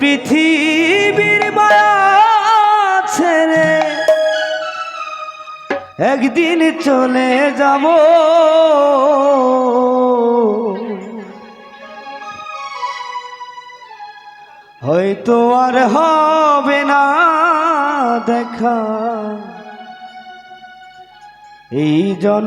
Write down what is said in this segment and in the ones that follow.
পৃথিবীর ছেড়ে একদিন চলে যাব। হয়তো আর হবে না দেখা। এই জন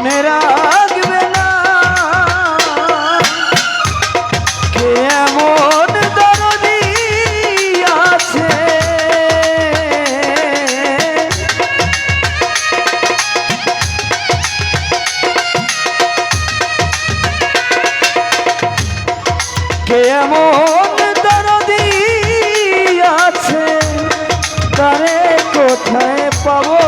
মনে রাখবে না। কে এমন দরদি আছে? কে এমন দরদি আছে? তারে কোথায় পাবো?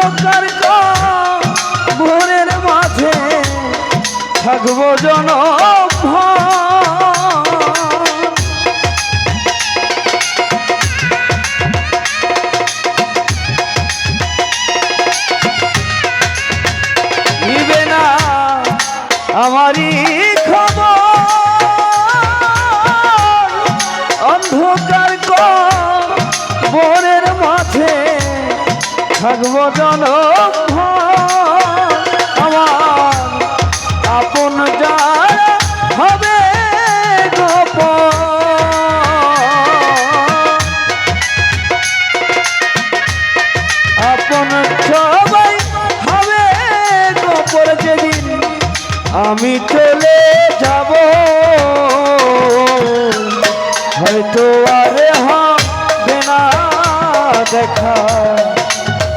অন্ধকার ভোরের মাঝে থাকব জন থাকব জন আমার, আপন যার হবে গোপন। আপন সবাই হবে গোপর যেদিন আমি চলে যাব। হয়তো আর হবে না দেখা।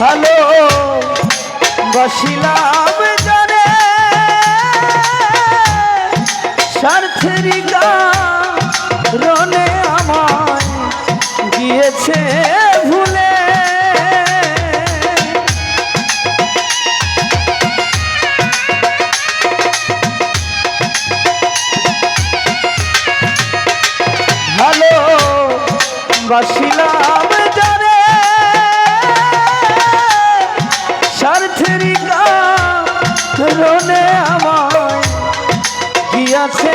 ভালো বসিলাম জানে। স্বার্থেরই রনে আমায় গিয়েছে ভালো। স্বার্থেরই রনে আমায় গিয়াছে